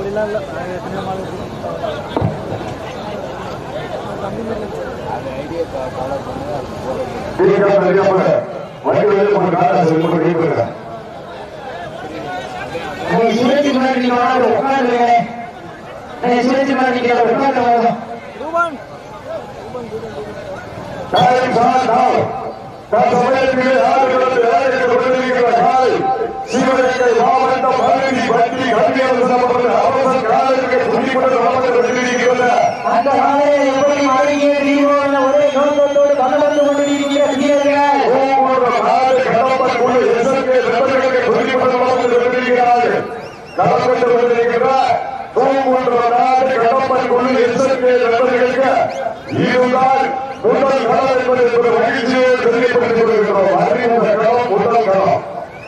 அப்படிலாம் இல்லை. நாங்கள் எத்தனையோ மாடு தம்பி உட்காந்து சிவகங்கை மாவட்டம் பகுதி பற்றி கல்வியாளர் சம்பந்த அவசர காலத்துக்கு துணிப்பட்ட மாவட்டம் கொண்டிருக்கிறது அந்த காலையை எப்படி மறுகிய தீர்வான ஒரே நோக்கத்தோடு கலந்து கொண்டிருக்கிற வீரர்கள் பூங்கோடு நாடு கடம்பக்குழு எஸ்எல்கே நண்பர்களுக்கு துணிப்பட்ட மாவட்டம் கொண்டிருக்கிறார்கள் கடம்பட்டு கொண்டிருக்கிற பூங்கோடு நாடு கடம்பக்குழு எஸ்எல்கே நண்பர்களுக்கு இதுதான் முதல் களம் என்பது மகிழ்ச்சியை தெரியப்படுத்திக் கொண்டிருக்கிறோம் அறிமுக களம் முதல் களம்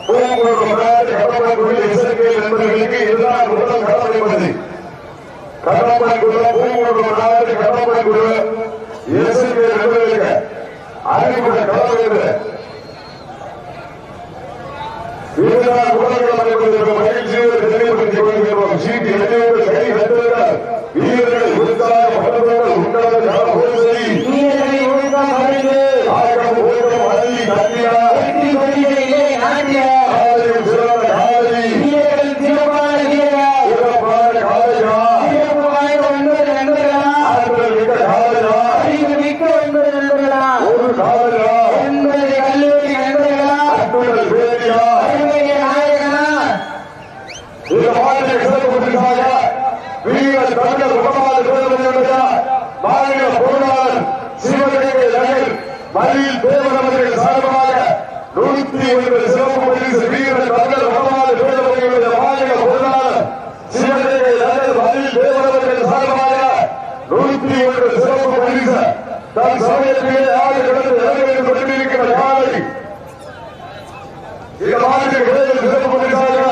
பூங்கோடு நாடு கடம்பக்குழு எஸ்எல்கே நண்பர்களுக்கு இதுதான் முதல் களம் என்பது கடம்பக்குழு பூங்கோடு நாடு கடம்பக்குழு எஸ்எல்கே நண்பர்களுக்கு அறிமுக களம் என்பது இதுதான் உலகம் தெளிவுபடுத்திக் கொள்கிறோம். சீட்டு எண்ணியோடு கை கட்டுகிறார் வீரர்கள் உற்சாக மகன்கள் உண்டான ஞாபகத்தை வீரர்களை ஒழுங்கா மறுந்து ஆக்கம் ஓட்டம் அள்ளி தட்டியா வெற்றி கொடியிலே நாட்டிய காலையும் சிறந்த காலை வீரர்கள் சிறப்பான வீரர்கள் சிறப்பான காலையா சிறப்பு வாய்ந்த ஒன்பது நண்பர்களா ஆற்றல் மிக்க காலையா அறிவு மிக்க ஒன்பது நண்பர்களா ஒரு காலையா ஒன்பது கல்லூரி நண்பர்களா அட்டுடல் வேதியா அறிவுடைய நாயகனா இந்த மாநில சிறப்புக்காக வீரர் தமிழர் உடமாறு பேரவையுடைய மாநில பொருளாளர் சிவகங்கை நகர் மயில் தேவன் அவர்கள் சார்பாக நூற்றி ஒன்று சிறப்பு பரிசு வீரர் தமிழர் உடமாறு பேரவர்களுடைய மாநில பொருளாளர் சிவகங்கை நகர் மயில் பேரவர்கள் சார்பாக நூத்தி ஒன்று சிறப்பு பரிசு தன் சமயத்திலே ஆறு கடந்து இறங்கி கொண்டிருக்கிற காலை இந்த மாநில இடையில் சிறப்பு பரிசாக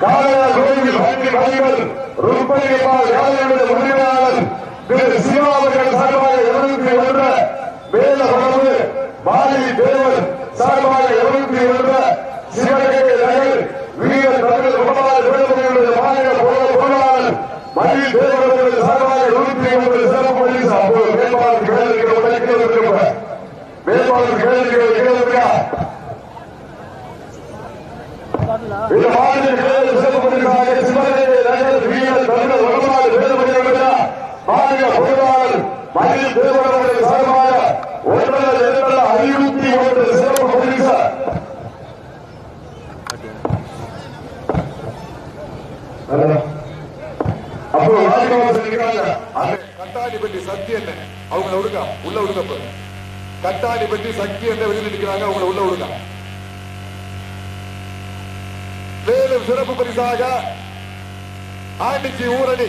காளையார் கோயில் வண்டி மணிகள் ருப்பணியம்மாள் யானையுடைய உரிமையாளர் திரு சிவா அவர்கள் சார்பாக இருநூத்தி ஒன்று வேல உணவு மாலி தேவன் சார்பாக இருநூத்தி ஒன்று சிவகங்கை நகர் வீர தமிழ் உணவாளர் வேலுமணியுடைய மாநில பொருளாளர் மணி தேவன் அவர்கள் சார்பாக இருநூத்தி ஒன்பது சிறப்பு போலீஸ் அப்போது மேம்பாடு கேள்விகள் வேட்பாளர் மேம்பாடு கேள்விகள் கேள்வியா பாடலா இந்த மாநில சிறப்புக்காக சிவகங்கை நகர் வீரர் தமிழர் உடனாடு வேலுமணியுடைய மாநில பொருளாளர் சார்பாக ஐநூத்தி ஒன்று சிறப்பு பரிசு அப்போ ராஜ்குமார் சக்தி என்ன? அவங்கள விடுங்க உள்ள விடுங்க இப்ப. சக்தி என்ன வெளியில் நிற்கிறாங்க அவங்கள உள்ள விடுங்க மேலும் சிறப்பு பரிசாக ஆண்டிச்சி ஊரணி.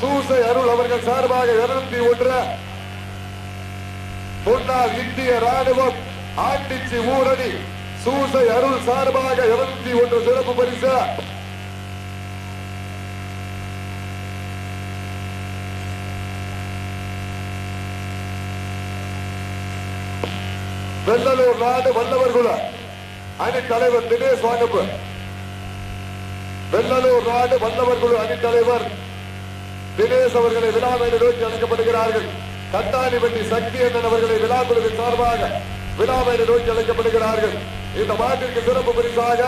சூசை அருள் அவர்கள் சார்பாக இருநூத்தி ஒன்று. முன்னாள் இந்திய ராணுவம் ஆண்டிச்சி ஊரணி சூசை அருள் சார்பாக இருநூத்தி ஒன்று சிறப்பு பரிசு. வெள்ளலூர் நாடு வல்லவர் குல அணி தலைவர் தினேஷ் வாங்கப்பு வெள்ளலூர் நாடு வல்லவர் குழு அணி தலைவர் தினேஷ் அவர்களை விழாவை நோக்கி அழைக்கப்படுகிறார்கள். கட்டாணிப்பட்டி சக்தி அண்ணன் அவர்களை விழா குழுவின் சார்பாக விழாவை நோக்கி அழைக்கப்படுகிறார்கள். இந்த மாட்டிற்கு சிறப்பு பரிசாக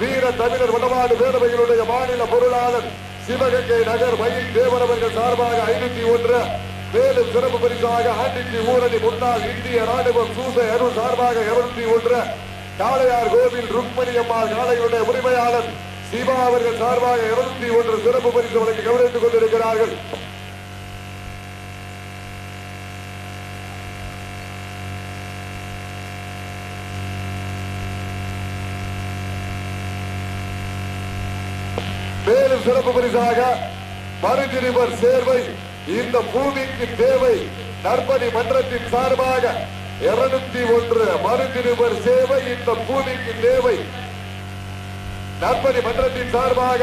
வீர தமிழர் வடமாடு பேரவைகளுடைய மாநில பொருளாளர் சிவகங்கை நகர் மயில் தேவர் அவர்கள் சார்பாக ஐநூத்தி ஒன்று. மேலும் சிறப்பு பரிசாக ஆண்டிட்டி ஊரணி முன்னாள் இந்திய ராணுவம் சூசை அருள் சார்பாக இருநூத்தி ஒன்று. காளையார் கோவில் ருக்மணி அம்மாள் காளையுடைய உரிமையாளர் தீபா அவர்கள் சார்பாக இருநூத்தி ஒன்று சிறப்பு பரிசு வழங்கி கவனித்துக் கொண்டிருக்கிறார்கள். மேலும் சிறப்பு பரிசாக மறுதிரிவர் சேர்வை இந்த பூமிக்கு தேவை நற்பணி மன்றத்தின் சார்பாக இருநூத்தி ஒன்று மறுதிரிவர் சேவை இந்த பூமிக்கு தேவை. நற்பணி மன்றத்தின் சார்பாக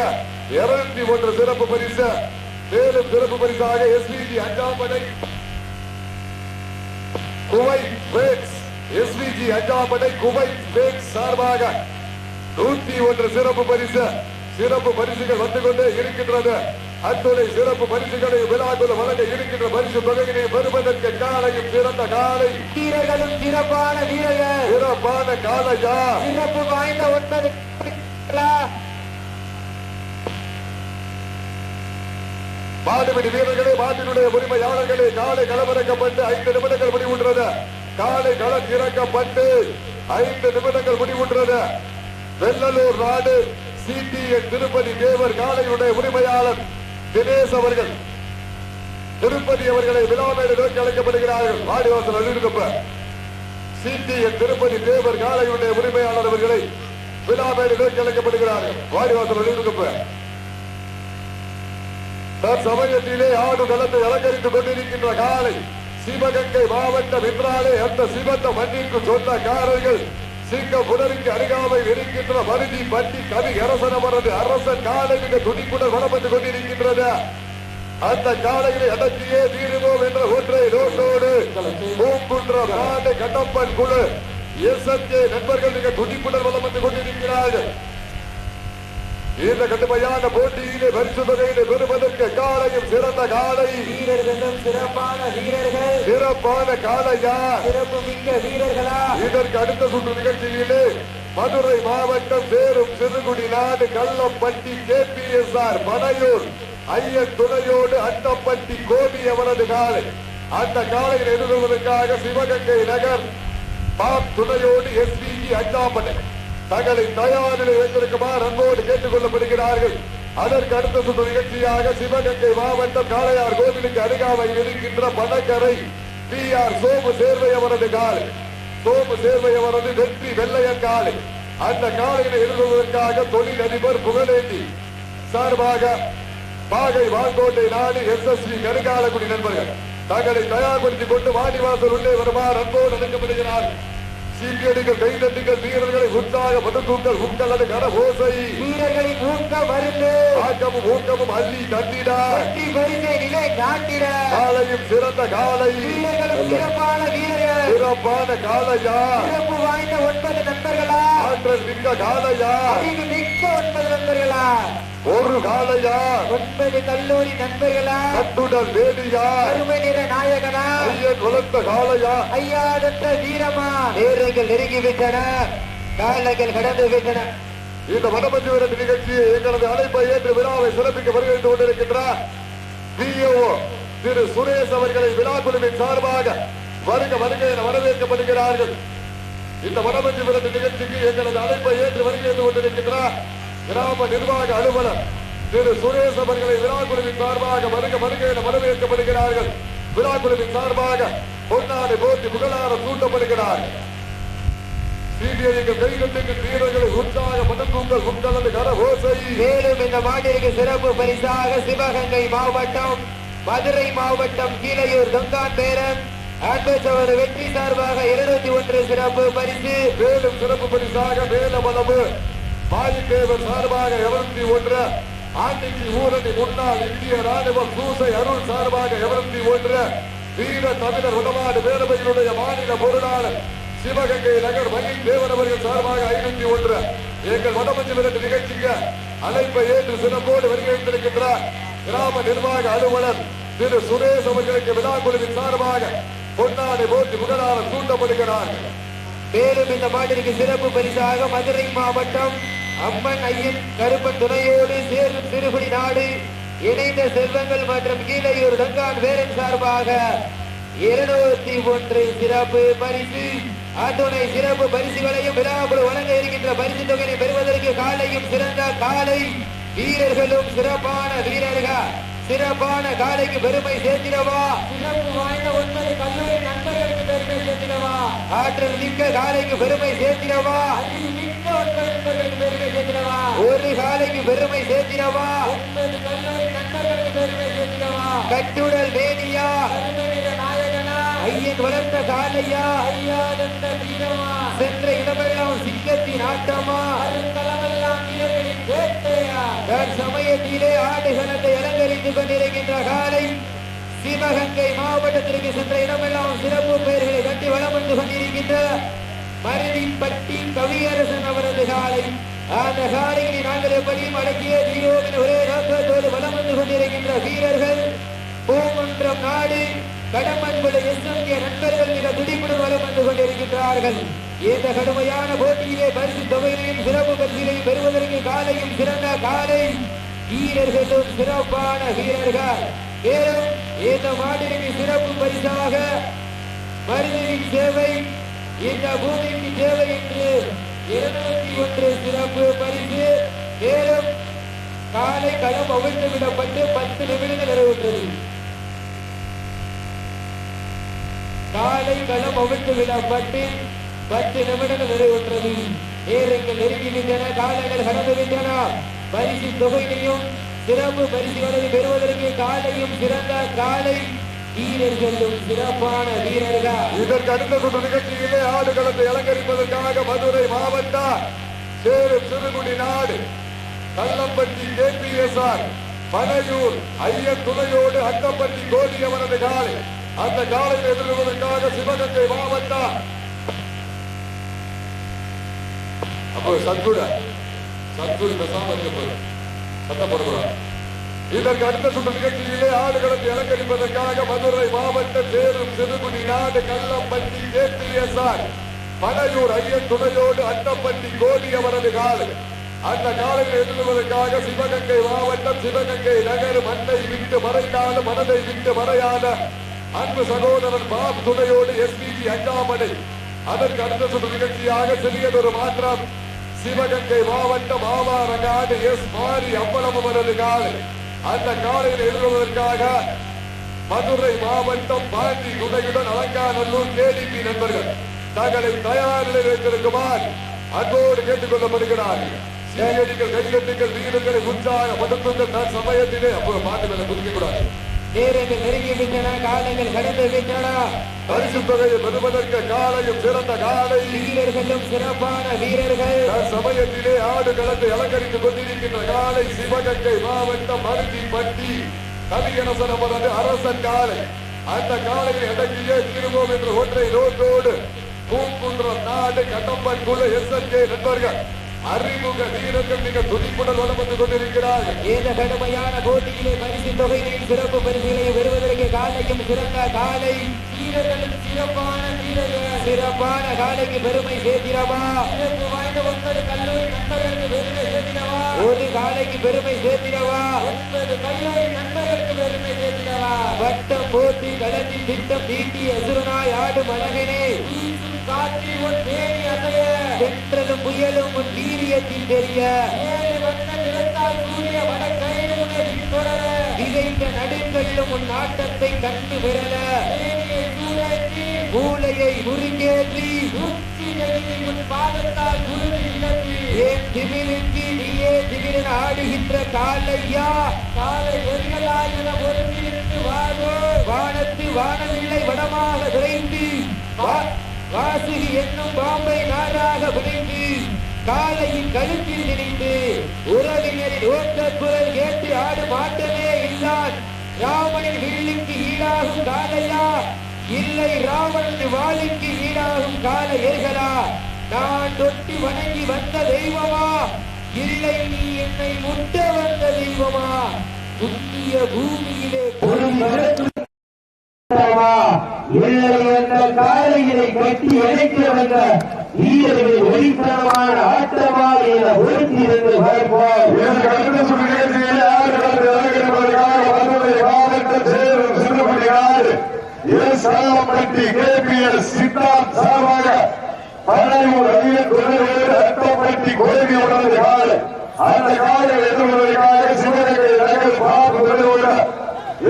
இருநூத்தி ஒன்று சிறப்பு பரிசு மேலும் சிறப்பு பரிசாக எஸ்பிஜி அஞ்சாம் படை குவைத் பேக்ஸ் எஸ்பிஜி அஞ்சாம் படை குவைத் பேக்ஸ் சார்பாக நூத்தி ஒன்று சிறப்பு பரிசு. சிறப்பு பரிசுகள் வந்து கொண்டே இருக்கின்றது. அத்துணை சிறப்பு பரிசுகளை விழாக்குள் வழங்க இருக்கின்ற பரிசு தொகையினை பெறுவதற்கு காலையும் சிறந்த காலை. வீரர்களும் சிறப்பான வீரர்கள். சிறப்பான காலையா? சிறப்பு வாய்ந்த ஒன்பது மாடுபிடி வீரர்களே மாட்டினுடைய உரிமையாளர்களே காலை களமிறக்கப்பட்டு ஐந்து நிமிடங்கள் முடிவுற்றது. காலை களம் இறக்கப்பட்டு ஐந்து நிமிடங்கள் முடிவுற்றது. வெள்ளலூர் நாடு சிடிஎன் திருப்பதி தேவர் காலையுடைய உரிமையாளர் தினேஷ் அவர்கள். திருப்பதி அவர்களை விழாமேடு நோக்கி அழைக்கப்படுகிறார்கள். வாடிவாசல் அழிக்கப்ப சிடிஎன் திருப்பதி தேவர் காலையுடைய உரிமையாளர் அவர்களை விழாமேடு நோக்கி வாடிவாசல் வெளியிருக்கப்ப தற்சமயத்திலே ஆடு நலத்தை அலங்கரித்துக் கொண்டிருக்கின்ற காலை சிவகங்கை மாவட்டம் என்றாலே அந்த சிவந்த மண்ணிற்கு சொந்தக்காரர்கள் சிங்க புனருக்கு அருகாமை இருக்கின்ற மருதி பட்டி கவி அரசனவரது அரசன் காலை மிக துடிப்புடன் வளம் வந்து கொண்டிருக்கின்றது. அந்த காலையிலே அடக்கியே தீருவோம் என்ற ஒற்றை ரோட்டோடு பூங்குன்ற கட்டப்பன் குழு எஸ் நண்பர்கள் மிக துடிப்புடன் வளம் வந்து கொண்டிருக்கிறார்கள் இந்த கடுமையான போட்டியிலே பரிசு தொகையிலே பெறுவதற்கு காலையும் சிறந்த காலை வீரர்களும் சிறப்பான வீரர்கள் சிறப்பான காலையா சிறப்பு மிக்க வீரர்களா இதற்கு அடுத்த சுற்று நிகழ்ச்சியிலே மதுரை மாவட்டம் சேரும் சிறுகுடி நாடு கள்ளப்பட்டி கேபிஎஸ்ஆர் பனையூர் ஐயன் துணையோடு அட்டப்பட்டி கோபி அவரது காலை அந்த காலையில் எதிர்வதற்காக சிவகங்கை நகர் பாப் துணையோடு எஸ்பிஜி அஞ்சாம்பட்டை தங்களை தயாரில் வைத்திருக்குமாறு அன்போடு கேட்டுக் கொள்ளப்படுகிறார்கள் அதற்கு அடுத்த சுற்று நிகழ்ச்சியாக சிவகங்கை மாவட்டம் காளையார் கோவிலுக்கு அருகாமையில் இருக்கின்ற பணக்கரை பி ஆர் சோமு சேர்வை அவரது காலை. சோமு சேர்வை அவரது வெற்றி வெள்ளையன் காலை. அந்த காலையில எழுதுவதற்காக தொழில் அதிபர் புகழேந்தி. சார்பாக பாகை வாங்கோட்டை நாடு எஸ் எஸ் வி கருகாலக்குடி நண்பர்கள். தங்களை தயார்படுத்திக் கொண்டு வாடிவாசல் உள்ளே வருமாறு அன்போடு அழைக்கப்படுகிறார்கள் சீக்கியடிகள் கைதட்டுகள் வீரர்களை உற்சாக படுத்தூக்கள் உங்கள் அது கரகோசை. வீரர்களின் ஊக்க மருந்து. ஆக்கமும் ஊக்கமும் அள்ளி தந்திடா வெற்றி பரிசை நிலை நாட்டிட காலையும் சிறந்த காலை. சிறப்பான வீரர்கள். சிறப்பான காலையா? சிறப்பு வாய்ந்த ஒன்பது நண்பர்களா? ஆற்றல் மிக்க காலையா? மிக்க ஒன்பது நண்பர்களா? ஒரு காலையா? ஒன்பது கல்லூரி நண்பர்களா? கட்டுடல் வேலியா? அருமை நிற நாயகனா? ஐயன் வளர்த்த காலையா ஐயாதற்ற வீரமா? நேரங்கள் நெருங்கிவிட்டன காலங்கள் கடந்து விட்டன. இந்த வடமஞ்சு விரட்டு நிகழ்ச்சியை எங்களது அழைப்பை ஏற்று விழாவை சிறப்பிக்க வருகிறது கொண்டிருக்கின்றார் பிஓ திரு சுரேஷ் அவர்களை விழா குழுவின் சார்பாக வருக வருக என வரவேற்கப்படுகிறார்கள். இந்த வடமஞ்சு விரட்டு நிகழ்ச்சிக்கு எங்களது அழைப்பை ஏற்று வருகிறது கொண்டிருக்கின்றார் கிராம நிர்வாக அலுவலர் திரு சுரேஷ் அவர்களை விழா குழுவின் சார்பாக வருக வருக என வரவேற்கப்படுகிறார்கள். விழா குழுவின் சார்பாக பொன்னாடை போட்டி புகழார சூட்டப்படுகிறார்கள் சிபிஐக்கு கைகட்டுக்கு வீரர்களை உற்சாக மனக்கூங்கள் உங்களது கரகோசை மேலும் இந்த மாட்டிற்கு சிறப்பு பரிசாக சிவகங்கை மாவட்டம் மதுரை மாவட்டம் கீழையூர் தொங்கான் பேரன் வெற்றி சார்பாக இருநூத்தி ஒன்று சிறப்பு பரிசு. மேலும் சிறப்பு பரிசாக மேலமளவு மாயித்தேவர் சார்பாக எவரத்தி ஒன்று ஆண்டிக்கு ஊரணி முன்னாள் இந்திய ராணுவ பூசை அருள் சார்பாக எவரத்தி ஒன்று வீர தமிழர் உடமாடு பேரவையினுடைய மாநில பொருளாளர் சிவகங்கை நகர் மகிழ் தேவர் அவர்கள் சார்பாக ஐநூத்தி ஒன்று. எங்கள் வடமஞ்சி விரட்டு நிகழ்ச்சிக்கு அழைப்பை ஏற்று சிறப்போடு வருகின்றிருக்கின்றார் கிராம நிர்வாக அலுவலர் திரு சுரேஷ் அவர்களுக்கு விழா குழுவின் சார்பாக பொன்னாடை போட்டி புகழாரம் சூட்டப்படுகிறார்கள். மேலும் இந்த மாதிரிக்கு சிறப்பு பரிசாக மதுரை மாவட்டம் அம்மன் ஐயன் கருப்ப துணையோடு சேரும் திருபடி நாடு இணைந்த செல்வங்கள் மற்றும் கீழையூர் தங்கான் வேரன் சார்பாக இருநூத்தி ஒன்று சிறப்பு பரிசு. அத்துணை சிறப்பு பரிசுகளையும் விழாக்குழு வழங்க இருக்கின்ற பரிசு தொகையை பெறுவதற்கு காலையும் சிறந்த காலை வீரர்களும் சிறப்பான வீரர்கள். சிறப்பான காலைக்கு பெருமை சேர்த்திடவா? ஆற்றல் மிக்க காலைக்கு பெருமை சேர்த்திடவா? ஒரு காலைக்கு பெருமை சேர்த்திடவா? கட்டுடல் வேணியா ஐயன் வளர்த்த காலையா? சென்ற இடமெல்லாம் சிங்கத்தின் ஆட்டமா? அருந்தளமெல்லாம் தற்சமயத்திலே ஆடுகளத்தை அலங்கரித்துக் கொண்டிருக்கின்ற காலை சிவகங்கை மாவட்டத்திற்கு சென்ற இடமெல்லாம் சிறப்பு பெயர்களை கட்டி வளம் வந்து கொண்டிருக்கின்ற மருதிப்பட்டி கவியரசன் அவரது காலை. அந்த காலையை நாங்கள் எப்படியும் அடக்கிய ஜீரோவின் என ஒரே நோக்கத்தோடு வளம் வந்து கொண்டிருக்கின்ற வீரர்கள். பூமன்றம் நாடு கடம்பன்புல எஸ்எம்கே நண்பர்கள் மிக துடிப்புடன் வளம் வந்து கொண்டிருக்கின்றார்கள். இந்த கடுமையான போட்டியிலே பரிசு தொகையிலையும் சிறப்பு பரிசிலையும் பெறுவதற்கு காலையும் சிறந்த காலை வீரர்களும் சிறப்பான வீரர்கள். மேலும் இந்த மாட்டிற்கு சிறப்பு பரிசாக மருந்தின் சேவை இந்த பூமிக்கு தேவை என்று இருநூத்தி ஒன்று சிறப்பு பரிசு. மேலும் காலை களம் அவிழ்த்து விடப்பட்டு பத்து நிமிடங்கள் நிறைவுற்றது. காலை களம் அவிழ்த்து விடப்பட்டு பத்து நிமிடங்கள் நிறைவுற்றது. நேரங்கள் நெருங்கிவிட்டன காலங்கள் கடந்து விட்டன பரிசு தொகையிலையும் சிறப்பு பரிசுகளை பெறுவதற்கு காலையும் சிறந்த காலை. வீரர்களும் சிறப்பான வீரர்கள் இதற்கு அடுத்த சுற்று நிகழ்ச்சியிலே ஆடுகளத்தை அலங்கரிப்பதற்காக மதுரை மாவட்ட சேரு சிறுகுடி நாடு. கள்ளம்பட்டி கேபிஎஸ்ஆர் பனையூர் ஐயன் துணையோடு அக்கப்பட்டி கோடியவனது காலை அந்த காலையை எதிர்கொள்வதற்காக சிவகங்கை மாவட்ட அப்போ சத்குரு. சத்குரு பேசாம இருக்கப்படும் சத்தம் இதற்கு அடுத்த சுற்று நிகழ்ச்சியிலே ஆடுகளுக்கு அலங்கரிப்பதற்காக மதுரை மாவட்ட தேரும் சிறுகுடி நாடு கள்ளம்பட்டி கேபிஎஸ்ஆர் பனையூர் ஐயன் துணையோடு அட்டப்பட்டி கோடி அவரது காலை. அந்த காலையில் எதிர்கொள்வதற்காக சிவகங்கை மாவட்டம் சிவகங்கை நகர் மண்ணை விட்டு மறைக்காத மனதை விட்டு மறையாத அன்பு சகோதரன் பாப் துணையோடு எஸ்பிபி அஞ்சாமடை அதற்கு அடுத்த சுற்று நிகழ்ச்சியாக சிறியதொரு மாற்றம். சிவகங்கை மாவட்டம் ஆவாரங்காடு எஸ் மாரி அம்பலமரது காலை அந்த காலையில் எழுதுவதற்காக மதுரை மாவட்டம் பாண்டி துணையுடன் அலங்காநல்லூர் கேடிபி நண்பர்கள் தங்களை தயார் நிலையில் வைத்திருக்குமாறு அன்போடு கேட்டுக் கொள்ளப்படுகிறார்கள் சீரடிகள் கைகட்டுகள் வீரர்களை உற்சாகப்படுத்துங்கள் தன் சமயத்திலே. அப்போ மாட்டுகளை குதிக்க கூடாது நேரங்கள் நெருங்கி விட்டன காலங்கள் கடந்து விட்டன பரிசு தொகையை பெறுவதற்கு காலையும் சிறந்த காலை. வீரர்களும் சிறப்பான வீரர்கள். சமயத்திலே ஆடு களத்தை அலங்கரித்துக் கொண்டிருக்கின்ற காலை சிவகங்கை மாவட்டம் மருந்திப்பட்டி கவியரசனமரது அரசன் காலை. அந்த காலையை அடக்கியே திருவோம் என்ற ஒன்றை நோக்கோடு பூங்குன்றம் நாடு கட்டம்பன் குழு எஸ்எல்கே நண்பர்கள். அறிமுக வீரர்கள் மிக துடிப்புடன் வளம் வந்து கொண்டிருக்கிறார்கள் இந்த கடுமையான போட்டியிலே பரிசு தொகையிலையும் சிறப்பு பரிசுகளையும் பெறுவதற்கு காலையும் சிறந்த காலை. வீரர்களும் சிறப்பான வீரர்கள். சிறப்பான காலைக்கு பெருமை சேர்க்கிறவா? சிறப்பு வாய்ந்த ஒன்பது கல்லூரி நண்பர்களுக்கு பெருமை சேர்க்கிறவா? ஒரு காலைக்கு பெருமை சேர்க்கிறவா? ஒன்பது கல்லூரி நண்பர்களுக்கு பெருமை சேர்க்கிறவா? வட்டம் போட்டி களத்தில் திட்டம் தீட்டிய அசுரனாய் ஆடும் அழகனே காற்றி உன் தேடி அசைய. சென்றதும் புயலும் வீரியத்தில் தெரிய விதைந்த வண்ண உன் நாட்டத்தை கண்டு விரல. மூளையை முருங்கேற்றி ஏன் திமிருக்கு நீயே திமிரன் ஆடுகின்ற காலையா? காலை வானத்து வானவில்லை வடமாக விரைந்து. வாசுகி காலையின் கழுத்தில் திணித்து உறவினரின் ஓட்ட குரல் கேட்டு ஆடும் ஆட்டமே இல்லான் ராமனின் வில்லுக்கு ஈடாகும் காலையா இல்லை ராவணன் வாளுக்கு ஈடாகும் கால ஏர்களா நான் தொட்டி வணங்கி வந்த தெய்வமா? இல்லை நீ என்னை முட்ட வந்த தெய்வமா? புண்ணிய பூமியிலே ஒரு இல்லை என்ற காலைகளை கட்டி அழைக்க வந்த வீரர்கள் ஒளிப்பரமான ஆட்டமா என ஒருத்திருந்து பார்ப்போம் இதற்கு அடுத்த சுற்று எஸ் சித்தார்த் சார்பாக அட்டப்பட்டி கோரி உணர்ந்த காலை அந்த காலை எதிர்கொள்வதற்காக சிவகங்கை நகர் பாபு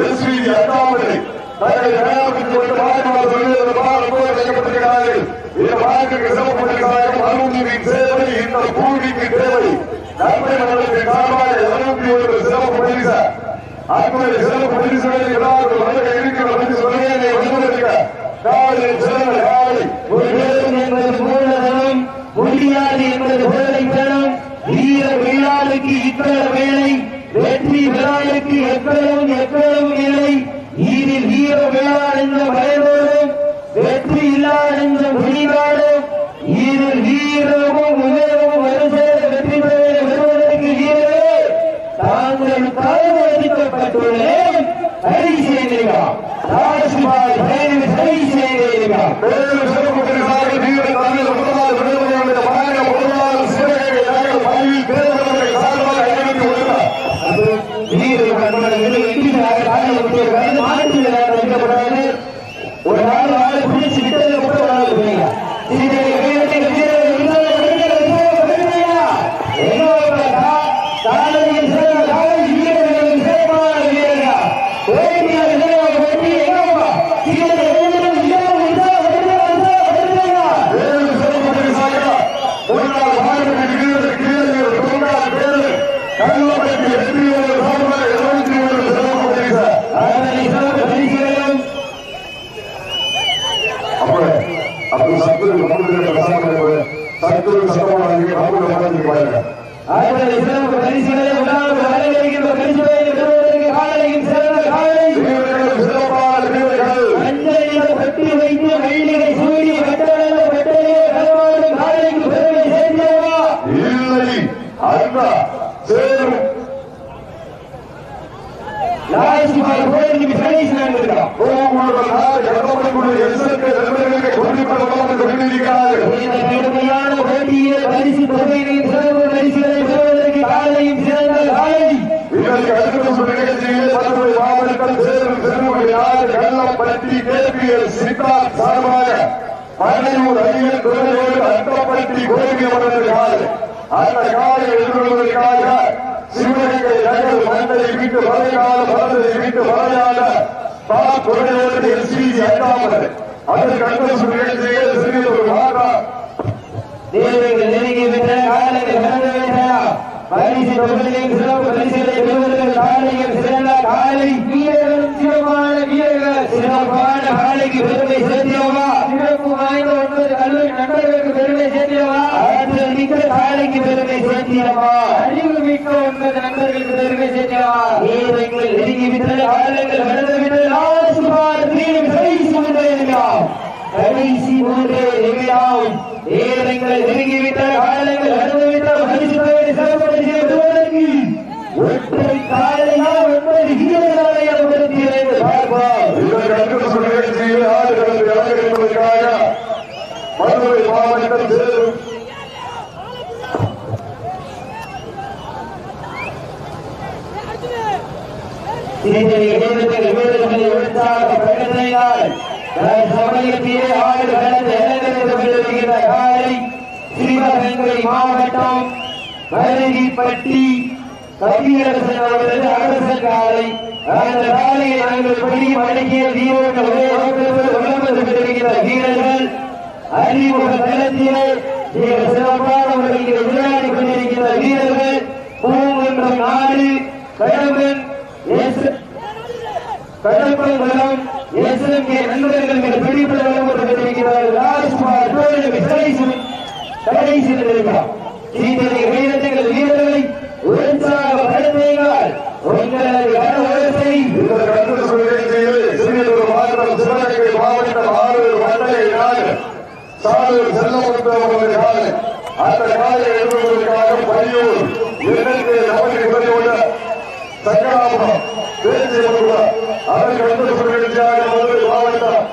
எஸ்வி அண்ணாமலை தங்களை தயாரித்துக் கொண்டு மாநில தொழில் பாடப்போது வைக்கப்பட்டிருக்கிறார்கள் இந்த மாநிலத்திற்கு சிரமப்பட்டிருக்கிறார்கள் அனுமதியின் தேவை இந்த பூமிக்கு தேவை நன்மை மண்டலத்தின் காரணமாக இருநூத்தி ஒன்று சிறப்பு பரிசு அன்பை சிறப்பு பரிசுகளை எல்லாரும் வழங்க இருக்கிறோம் என்று வகையை வழங்குவதற்கு காலை சிறந்த காலை ஒரு வேதம் என்பது மூலதனம் முடியாது என்பது போதைத்தனம் வீர இத்தனை வேலை வெற்றி விழாவுக்கு எக்களும் சரி செய்தீங்க ராஜ்குமார் சரி செய்தீங்க மேலும் சிறப்பு பரிசாக நீங்கள் தமிழ் முதலாவது விடுதலையாளர் மாநில முதலாவது சிவகங்கை நகர் பள்ளி பேரவர்கள் சார்பாக ஐநூத்தி ஒன்று ஒரு நாள் ஆளை பிடிச்சு விட்டதை கூட வராது போறீங்க மேலும் சிறப்பு பரிசாக முன்னாள் மாநில வீரர் கீழர் தொண்டார் பேரர் கல்லப்பட்டி எஸ்பி சார்பாக இருபத்தி மூணு சிறப்பு பரிசு அப்ப அப்ப சத்துரு நம்முடைய பிரசாரம் சத்துரு சட்டமாக நம்முடைய மனதில் பாருங்க வீரர்கள் சிறப்பான வீரர்கள் கட்டி வைத்து வெள்ளியை சூடி கட்டளை கட்டளையே கலவாடும் காலைக்கு பெருமை சேர்ந்தவா இல்லை அந்த சேரும் ராஜ்குமார் கோயிலுக்கு கணேசன் நடந்திருக்கான் கோபுரம் நாடு கடத்தப்படக்கூடிய எஸ்எல்கே நண்பர்களுக்கு அணியில் துறையோடு அட்டப்பட்டி கோரிக்கை காலை அந்த காலை எதிர்கொள்வதற்காக சிவகங்கை நகர் மண்டை வீட்டு வரையாள மரத்தை வீட்டு வரையான பா துறையோடு அட்டாமல் அதற்கு அடுத்த நிகழ்ச்சியில் சிறியதொரு மாதா தேவர்கள் நெருங்கி விட்ட காலைகள் கடந்து விட்டன பரிசு தொகையிலும் சிறப்பு பரிசுகளை பெறுவதற்கு காலையும் சிறந்த காலை. வீரர்கள் சிறப்பான வீரர்கள். சிறப்பான காலைக்கு பெருமை சேர்த்தியவா சிறப்பு வாய்ந்த ஒன்பது கல்லூரி நண்பர்களுக்கு பெருமை சேர்த்தியவா ஆற்றல் மிக்க காலைக்கு பெருமை சேர்த்தியவா அறிவு மிக்க ஒன்பது நண்பர்களுக்கு பெருமை சேர்த்தியவா நெருங்கி விட்ட காலங்கள் கடந்து தீரும் கடைசி மூன்றே நிமிடம் வீரர்கள் நெருங்கிவிட்ட காலங்கள் கடந்துவிட்ட பரிசு தொகையை சிறப்பு பரிசு பெறுவதற்கு ஒற்றை காலையா ஒன்பது வீரர்களாலையா கொடுத்தீர்கள் பார்ப்போம் இதற்கு அடுத்த நிகழ்ச்சியில் ஆடுகளத்தை அலங்கரிப்பதற்காக மதுரை மாவட்டம் சேரும் சிறிதரை இடைவெளிகள் வீரர்களை உற்சாக பிரகடனையால் சமயத்திலே ஆடு கடந்து இறங்கிருக்கிற காலை சிவகங்கை மாவட்டம் மருதிப்பட்டி கவியரசன் அவர்களது அரசு காலை. அந்த காலையை நாங்கள் படியும் வழங்கிய வீரர்கள் கொண்டிருக்கிற வீரர்கள் அறிமுக தளத்திலே மிக சிறப்பான விளையாடி கொண்டிருக்கிற வீரர்கள் பூங்குன்றம் நாடு கடம்பன் இயேசு- கடம்பங்குளம் எஸ்எம்கே நண்பர்கள் மிக பிடிப்பட வளர்ந்து ராஜ்குமார் கோயிலுக்கு கடைசி கடைசி நிலையம் சீதனை வீரர்கள் வீரர்களை உற்சாகப்படுத்துங்கள் உங்களது கனவோசை மாவட்டம் சிவகங்கை மண்டலை நாடு. சாரூர் அந்த காலை எழுதுவதற்காக பையூர் இரண்டு நபர்கள் இவர்களோடு சங்கராபுரம் தேசிய மருத்துவர் அதற்கு மாவட்டம்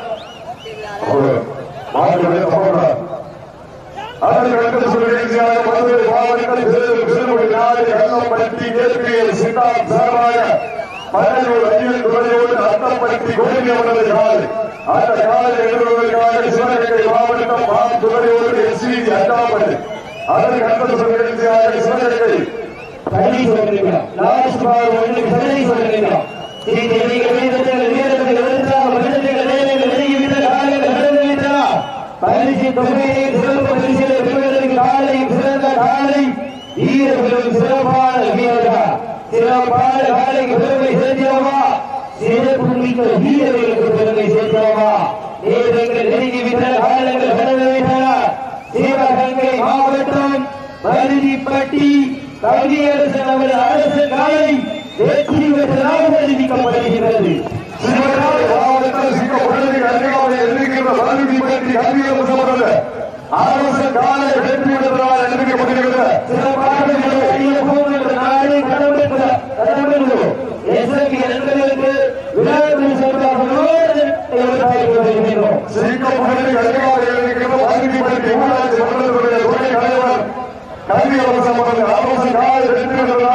அதற்கு அடுத்த நிகழ்ச்சியாக மதுரை மாவட்டம் சேலம் திருமணி நாடு கள்ளப்பட்டி கேபிஎல் சித்தார்த் சார்பாக பனையூர் அணியில் துறையோடு அட்டப்பட்டி கோயிலியமனது காலை அந்த காலை எழுதுவதற்காக சிவகங்கை மாவட்டம் பாம் துறையோடு எஸ்வி அட்டாப்பட்டி அதற்கு அடுத்த நிகழ்ச்சியாக சிவகங்கை கடைசி சொல்லுங்கள் ராஜ்குமார் ஒன்று கடைசி சொல்லுங்கள் சீதனை வீரர்கள் வீரர்கள் உற்சாக மனிதர்கள் நேரங்கள் நெருங்கிவிட்ட காலங்கள் கடந்து விட்டன பரிசு தொகையை சிறப்பு பரிசுகளை பெறுவதற்கு காலை சிறந்த காலை. வீரர்களும் சிறப்பான வீரர்கள்? சிறப்பான காலைக்கு பெருமை சேர்த்தவா சிறப்பு மிக்க வீரர்களுக்கு பெருமை சேர்த்தவா வீரர்கள் நெருங்கிவிட்ட காலங்கள் கடந்து சிவகங்கை மாவட்டம் மருதிப்பட்டி கவியரசன் அவரது அரசு காலை வெற்றி பெற்றதாக அறிவிக்கப்படுகிறது. மாவட்டத்தில் சிங்க உடனடி கல்வியாவை எதிர்க்கிற பதவி பற்றி கல்வியில் சொல்லப்பட்டது அரசு காலை வெற்றி விடுவதால் எதிர்க்கப்பட்டிருக்கிறது கல்வி அரசு அரசு காலை வெற்றி